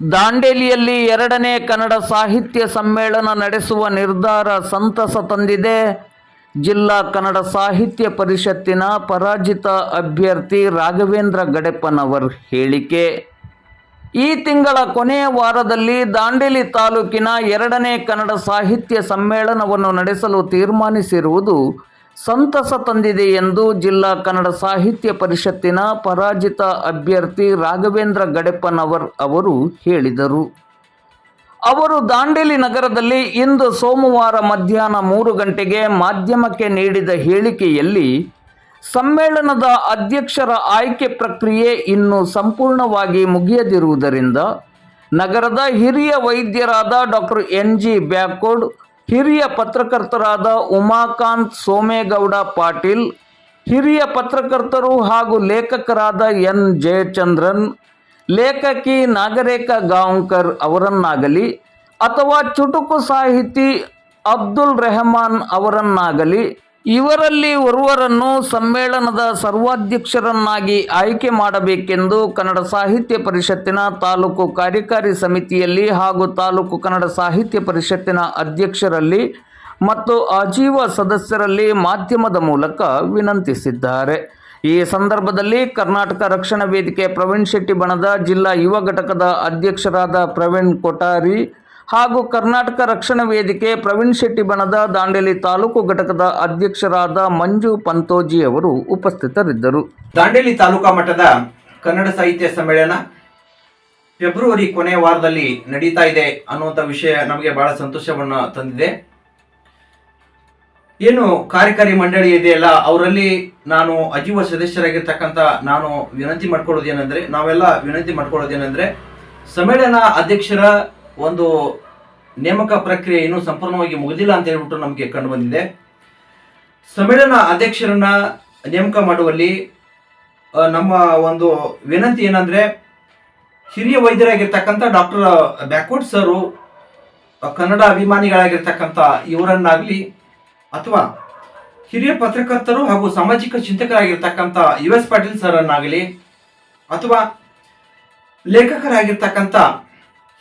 ದಾಂಡೇಲಿಯಲ್ಲಿ ಎರಡನೇ ಕನ್ನಡ ಸಾಹಿತ್ಯ ಸಮ್ಮೇಳನ ನಡೆಸುವ ನಿರ್ಧಾರ ಸಂತಸ ತಂದಿದೆ. ಜಿಲ್ಲಾ ಕನ್ನಡ ಸಾಹಿತ್ಯ ಪರಿಷತ್ತಿನ ಪರಾಜಿತ ಅಭ್ಯರ್ಥಿ ರಾಘವೇಂದ್ರ ಗಡೆಪ್ಪನವರ್ ಹೇಳಿಕೆ. ಈ ತಿಂಗಳ ಕೊನೆಯ ವಾರದಲ್ಲಿ ದಾಂಡೇಲಿ ತಾಲೂಕಿನ ಎರಡನೇ ಕನ್ನಡ ಸಾಹಿತ್ಯ ಸಮ್ಮೇಳನವನ್ನು ನಡೆಸಲು ತೀರ್ಮಾನಿಸಿರುವುದು ಸಂತಸ ತಂದಿದೆ ಎಂದು ಜಿಲ್ಲಾ ಕನ್ನಡ ಸಾಹಿತ್ಯ ಪರಿಷತ್ತಿನ ಪರಾಜಿತ ಅಭ್ಯರ್ಥಿ ರಾಘವೇಂದ್ರ ಗಡೆಪ್ಪನವರ್ ಅವರು ಹೇಳಿದರು. ಅವರು ದಾಂಡೇಲಿ ನಗರದಲ್ಲಿ ಇಂದು ಸೋಮವಾರ ಮಧ್ಯಾಹ್ನ ಮೂರು ಗಂಟೆಗೆ ಮಾಧ್ಯಮಕ್ಕೆ ನೀಡಿದ ಹೇಳಿಕೆಯಲ್ಲಿ ಸಮ್ಮೇಳನದ ಅಧ್ಯಕ್ಷರ ಆಯ್ಕೆ ಪ್ರಕ್ರಿಯೆ ಇನ್ನೂ ಸಂಪೂರ್ಣವಾಗಿ ಮುಗಿಯದಿರುವುದರಿಂದ ನಗರದ ಹಿರಿಯ ವೈದ್ಯರಾದ ಡಾಕ್ಟರ್ ಎನ್ ಜಿ ಬ್ಯಾಕೋಡ್ ಹಿರಿಯ ಪತ್ರಕರ್ತರಾದ ಉಮಾಕಾಂತ್ ಸೋಮೇಗೌಡ ಪಾಟೀಲ್, ಹಿರಿಯ ಪತ್ರಕರ್ತರು ಹಾಗೂ ಲೇಖಕರಾದ ಎನ್ ಜಯಚಂದ್ರನ್, ಲೇಖಕಿ ನಾಗರೇಖ ಗಾಂವ್ಕರ್ ಅವರನ್ನಾಗಲಿ ಅಥವಾ ಚುಟುಕು ಸಾಹಿತಿ ಅಬ್ದುಲ್ ರೆಹಮಾನ್ ಅವರನ್ನಾಗಲಿ ಇವರಲ್ಲಿ ಒರುವರನ್ನು ಸಮ್ಮೇಳನದ ಸರ್ವಾಧ್ಯಕ್ಷರನ್ನಾಗಿ ಆಯ್ಕೆ ಮಾಡಬೇಕೆಂದು ಕನ್ನಡ ಸಾಹಿತ್ಯ ಪರಿಷತ್ತಿನ ತಾಲೂಕು ಕಾರ್ಯಕಾರಿ ಸಮಿತಿಯಲ್ಲಿ ಹಾಗೂ ತಾಲೂಕು ಕನ್ನಡ ಸಾಹಿತ್ಯ ಪರಿಷತ್ತಿನ ಅಧ್ಯಕ್ಷರಲ್ಲಿ ಮತ್ತು ಆಜೀವ ಸದಸ್ಯರಲ್ಲಿ ಮಾಧ್ಯಮದ ಮೂಲಕ ವಿನಂತಿಸಿದ್ದಾರೆ. ಈ ಸಂದರ್ಭದಲ್ಲಿ ಕರ್ನಾಟಕ ರಕ್ಷಣಾ ವೇದಿಕೆ ಪ್ರವೀಣ್ ಶೆಟ್ಟಿ ಬಣದ ಜಿಲ್ಲಾ ಯುವ ಘಟಕದ ಅಧ್ಯಕ್ಷರಾದ ಪ್ರವೀಣ್ ಕೊಠಾರಿ ಹಾಗೂ ಕರ್ನಾಟಕ ರಕ್ಷಣಾ ವೇದಿಕೆ ಪ್ರವೀಣ್ ಶೆಟ್ಟಿ ಬಣದ ದಾಂಡೇಲಿ ತಾಲೂಕು ಘಟಕದ ಅಧ್ಯಕ್ಷರಾದ ಮಂಜು ಪಂತೋಜಿ ಅವರು ಉಪಸ್ಥಿತರಿದ್ದರು. ದಾಂಡೇಲಿ ತಾಲೂಕಾ ಮಟ್ಟದ ಕನ್ನಡ ಸಾಹಿತ್ಯ ಸಮ್ಮೇಳನ ಫೆಬ್ರವರಿ ಕೊನೆಯ ವಾರದಲ್ಲಿ ನಡೀತಾ ಇದೆ ಅನ್ನುವಂಥ ವಿಷಯ ನಮಗೆ ಬಹಳ ಸಂತೋಷವನ್ನು ತಂದಿದೆ. ಏನು ಕಾರ್ಯಕಾರಿ ಮಂಡಳಿ ಇದೆಯಲ್ಲ, ಅವರಲ್ಲಿ ನಾನು ಅಜೀವ ಸದಸ್ಯರಾಗಿರ್ತಕ್ಕಂಥ ನಾನು ವಿನಂತಿ ಮಾಡ್ಕೊಳ್ಳೋದೇನೆಂದ್ರೆ, ನಾವೆಲ್ಲ ವಿನಂತಿ ಮಾಡ್ಕೊಳ್ಳೋದೇನೆಂದ್ರೆ, ಸಮ್ಮೇಳನ ಅಧ್ಯಕ್ಷರ ಒಂದು ನೇಮಕ ಪ್ರಕ್ರಿಯೆ ಇನ್ನೂ ಸಂಪೂರ್ಣವಾಗಿ ಮುಗಿದಿಲ್ಲ ಅಂತ ಹೇಳ್ಬಿಟ್ಟು ನಮಗೆ ಕಂಡು ಬಂದಿದೆ. ಸಮ್ಮೇಳನ ಅಧ್ಯಕ್ಷರನ್ನ ನೇಮಕ ಮಾಡುವಲ್ಲಿ ನಮ್ಮ ಒಂದು ವಿನಂತಿ ಏನಂದ್ರೆ, ಹಿರಿಯ ವೈದ್ಯರಾಗಿರ್ತಕ್ಕಂಥ ಡಾಕ್ಟರ್ ಬ್ಯಾಕ್ವರ್ಡ್ ಸರು ಕನ್ನಡ ಅಭಿಮಾನಿಗಳಾಗಿರ್ತಕ್ಕಂಥ ಇವರನ್ನಾಗಲಿ, ಅಥವಾ ಹಿರಿಯ ಪತ್ರಕರ್ತರು ಹಾಗೂ ಸಾಮಾಜಿಕ ಚಿಂತಕರಾಗಿರ್ತಕ್ಕಂಥ ಯು ಎಸ್ ಪಾಟೀಲ್ ಸರ್ ಅನ್ನಾಗಲಿ ಅಥವಾ ಲೇಖಕರಾಗಿರ್ತಕ್ಕಂಥ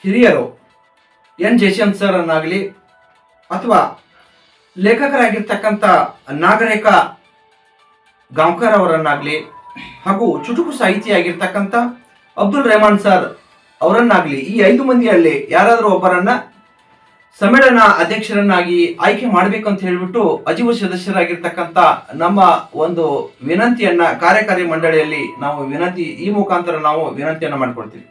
ಹಿರಿಯರು ಎನ್ ಜಯಶಂತ್ ಸರ್ ಅನ್ನಾಗಲಿ ಅಥವಾ ಲೇಖಕರಾಗಿರ್ತಕ್ಕಂಥ ನಾಗರೇಕ ಗಾಂವ್ಕರ್ ಅವರನ್ನಾಗಲಿ ಹಾಗೂ ಚುಟುಕು ಸಾಹಿತಿಯಾಗಿರ್ತಕ್ಕಂಥ ಅಬ್ದುಲ್ ರೆಹಮಾನ್ ಸರ್ ಅವರನ್ನಾಗಲಿ ಈ ಐದು ಮಂದಿಯಲ್ಲಿ ಯಾರಾದರೂ ಒಬ್ಬರನ್ನ ಸಮ್ಮೇಳನ ಅಧ್ಯಕ್ಷರನ್ನಾಗಿ ಆಯ್ಕೆ ಮಾಡಬೇಕು ಅಂತ ಹೇಳಿಬಿಟ್ಟು ಅಜೀವ ಸದಸ್ಯರಾಗಿರ್ತಕ್ಕಂಥ ನಮ್ಮ ಒಂದು ವಿನಂತಿಯನ್ನ ಕಾರ್ಯಕಾರಿ ಮಂಡಳಿಯಲ್ಲಿ ನಾವು ವಿನಂತಿ, ಈ ಮುಖಾಂತರ ನಾವು ವಿನಂತಿಯನ್ನು ಮಾಡ್ಕೊಳ್ತೀವಿ.